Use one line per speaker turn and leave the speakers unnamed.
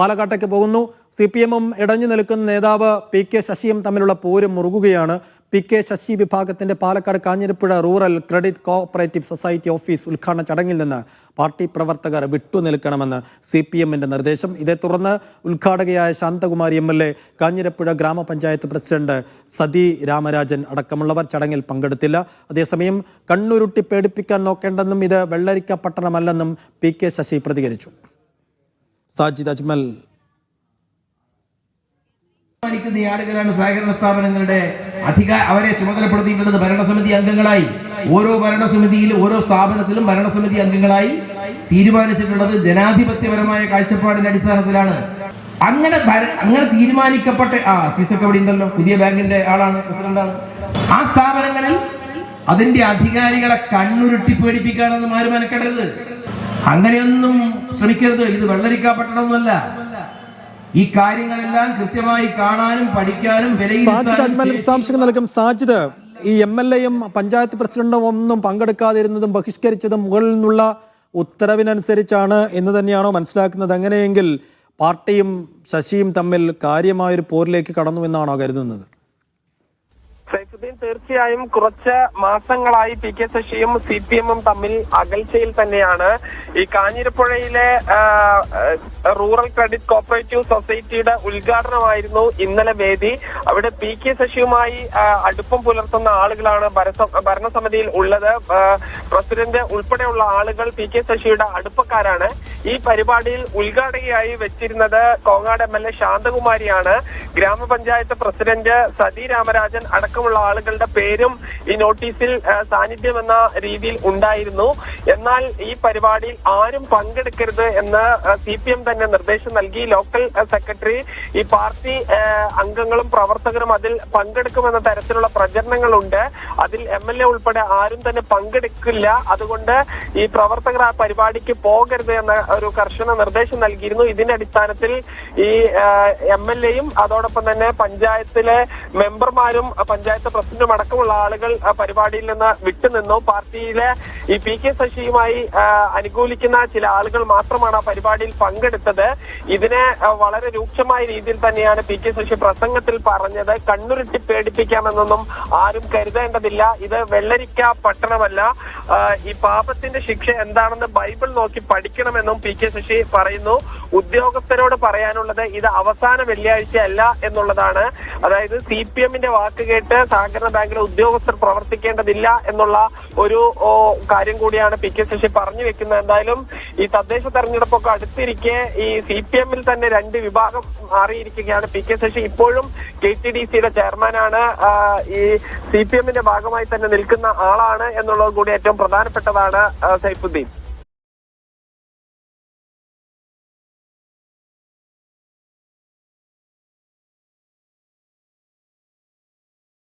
പാലക്കാട്ടേക്ക് പോകുന്നു. C P എമ്മും ഇടഞ്ഞു നിൽക്കുന്ന നേതാവ് പി കെ ശശിയും തമ്മിലുള്ള പോര് മുറുകുകയാണ്. പി കെ ശശി വിഭാഗത്തിന്റെ Palakkad Kanjirapuzha rural credit cooperative society office ഉദ്ഘാടന ചടങ്ങിൽ നിന്ന് പാർട്ടി പ്രവർത്തകർ വിട്ടുനിൽക്കണമെന്ന് സി പി എമ്മിന്റെ നിർദ്ദേശം. ഇതേ തുടർന്ന് ഉദ്ഘാടകയായ Santhakumari M L A Kanjirapuzha ഗ്രാമപഞ്ചായത്ത് പ്രസിഡന്റ് സതി രാമരാജൻ അടക്കമുള്ളവർ ചടങ്ങിൽ പങ്കെടുത്തില്ല. അതേസമയം കണ്ണുരുട്ടി പേടിപ്പിക്കാൻ നോക്കേണ്ടെന്നും ഇത് വെള്ളരിക്ക പട്ടണമല്ലെന്നും പി കെ ശശി പ്രതികരിച്ചു. സാജിദ് അജ്മൽ.
ഈ ആളുകളാണ് സഹകരണ സ്ഥാപനങ്ങളുടെ അധികാര അവരെ ചുമതലപ്പെടുത്തിയിട്ടുള്ളത് ഭരണസമിതി അംഗങ്ങളായി. ഓരോ ഭരണസമിതിയിലും ഓരോ സ്ഥാപനത്തിലും ഭരണസമിതി അംഗങ്ങളായി തീരുമാനിച്ചിട്ടുള്ളത് ജനാധിപത്യപരമായ കാഴ്ചപ്പാടിന്റെ അടിസ്ഥാനത്തിലാണ്. അങ്ങനെ അങ്ങനെ തീരുമാനിക്കപ്പെട്ട ആ സീസൊക്കെ അവിടെ ഉണ്ടല്ലോ. പുതിയ ബാങ്കിന്റെ ആളാണ് പ്രസിഡന്റാണ്. ആ സ്ഥാപനങ്ങളിൽ അതിന്റെ അധികാരികളെ കണ്ണുരുട്ടി പേടിപ്പിക്കാനൊന്നും ആരും മെനക്കെടരുത്. അങ്ങനെയൊന്നും ശ്രമിക്കരുത്. ഇത് വെള്ളരിക്കാപ്പെട്ടതൊന്നുമല്ല ഈ കാര്യങ്ങളെല്ലാം കൃത്യമായി കാണാനും പഠിക്കാനും
സാജിദ് അജ്മൽ
വിലയിരുത്താനും
വിശദാംശങ്ങൾ നൽകും. സാജിദ് ഈ എം എൽ എയും പഞ്ചായത്ത് പ്രസിഡന്റും ഒന്നും പങ്കെടുക്കാതിരുന്നതും ബഹിഷ്കരിച്ചതും മുകളിൽ നിന്നുള്ള ഉത്തരവിനനുസരിച്ചാണ് എന്ന് തന്നെയാണോ മനസ്സിലാക്കുന്നത്? അങ്ങനെയെങ്കിൽ പാർട്ടിയും ശശിയും തമ്മിൽ കാര്യമായൊരു പോരിലേക്ക് കടന്നു എന്നാണോ കരുതുന്നത്?
തീർച്ചയായും കുറച്ച് മാസങ്ങളായി പി കെ ശശിയും സി പി എമ്മും തമ്മിൽ അകൽച്ചയിൽ തന്നെയാണ്. ഈ കാഞ്ഞിരപ്പുഴയിലെ റൂറൽ ക്രെഡിറ്റ് കോപ്പറേറ്റീവ് സൊസൈറ്റിയുടെ ഉദ്ഘാടനമായിരുന്നു ഇന്നലെ വേദി. അവിടെ പി കെ ശശിയുമായി അടുപ്പം പുലർത്തുന്ന ആളുകളാണ് ഭരണസമിതിയിൽ ഉള്ളത്. പ്രസിഡന്റ് ഉൾപ്പെടെയുള്ള ആളുകൾ പി കെ ശശിയുടെ അടുപ്പക്കാരാണ്. ഈ പരിപാടിയിൽ ഉദ്ഘാടകയായി വെച്ചിരുന്നത് കോങ്ങാട് എം എൽ എ ശാന്തകുമാരിയാണ്. ഗ്രാമപഞ്ചായത്ത് പ്രസിഡന്റ് സതി രാമരാജൻ അടക്കമുള്ള ആളുകളുടെ പേരും ഈ നോട്ടീസിൽ സാന്നിധ്യമെന്ന രീതിയിൽ ഉണ്ടായിരുന്നു. എന്നാൽ ഈ പരിപാടിയിൽ ആരും പങ്കെടുക്കരുത് എന്ന് സി പി എം തന്നെ നിർദ്ദേശം നൽകി. ലോക്കൽ സെക്രട്ടറി ഈ പാർട്ടി അംഗങ്ങളും പ്രവർത്തകരും അതിൽ പങ്കെടുക്കുമെന്ന തരത്തിലുള്ള പ്രചരണങ്ങളുണ്ട്. അതിൽ എം എൽ എ ഉൾപ്പെടെ ആരും തന്നെ പങ്കെടുക്കില്ല. അതുകൊണ്ട് ഈ പ്രവർത്തകർ ആ പരിപാടിക്ക് പോകരുത് എന്ന ഒരു കർശന നിർദ്ദേശം നൽകിയിരുന്നു. ഇതിന്റെ അടിസ്ഥാനത്തിൽ ഈ എം എൽ എയും അതോടൊപ്പം തന്നെ പഞ്ചായത്തിലെ മെമ്പർമാരും പഞ്ചായത്ത് പ്രസിഡന്റും അടക്കമുള്ള ആളുകൾ പരിപാടിയിൽ നിന്ന് വിട്ടുനിന്നു. പാർട്ടിയിലെ ഈ പി കെ ശശിയുമായി അനുകൂലിക്കുന്ന ചില ആളുകൾ മാത്രമാണ് ആ പരിപാടിയിൽ പങ്കെടുത്തത്. ഇതിനെ വളരെ രൂക്ഷമായ രീതിയിൽ തന്നെയാണ് പി കെ ശശി പ്രസംഗത്തിൽ പറഞ്ഞത്. കണ്ണുരുട്ടി പേടിപ്പിക്കാമെന്നൊന്നും ആരും കരുതേണ്ടതില്ല. ഇത് വെള്ളരിക്ക പട്ടണമല്ല. ഈ പാപത്തിന്റെ ശിക്ഷ എന്താണെന്ന് ബൈബിൾ നോക്കി പഠിക്കണമെന്നും പി കെ ശശി പറയുന്നു. ഉദ്യോഗസ്ഥരോട് പറയാനുള്ളത് ഇത് അവസാന വെള്ളിയാഴ്ച അല്ല എന്നുള്ളതാണ്. അതായത് സി പി എമ്മിന്റെ വാക്ക് കേട്ട് സഹകരണ ബാങ്കിലെ ഉദ്യോഗസ്ഥർ പ്രവർത്തിക്കേണ്ടതില്ല എന്നുള്ള ഒരു കാര്യം കൂടിയാണ് പി കെ ശശി പറഞ്ഞു വെക്കുന്നത്. എന്തായാലും ഈ തദ്ദേശ തെരഞ്ഞെടുപ്പൊക്കെ അടുത്തിരിക്കെ ഈ സി പി എമ്മിൽ തന്നെ രണ്ട് വിഭാഗം മാറിയിരിക്കുകയാണ് പി കെ ശശി. ഇപ്പോഴും കെ ടി ഡി സിയുടെ ചെയർമാനാണ്. ഈ സി പി എമ്മിന്റെ ഭാഗമായി തന്നെ നിൽക്കുന്ന ആളാണ് എന്നുള്ളത് കൂടി ഏറ്റവും പ്രധാനപ്പെട്ടതാണ് സൈഫുദ്ദീൻ.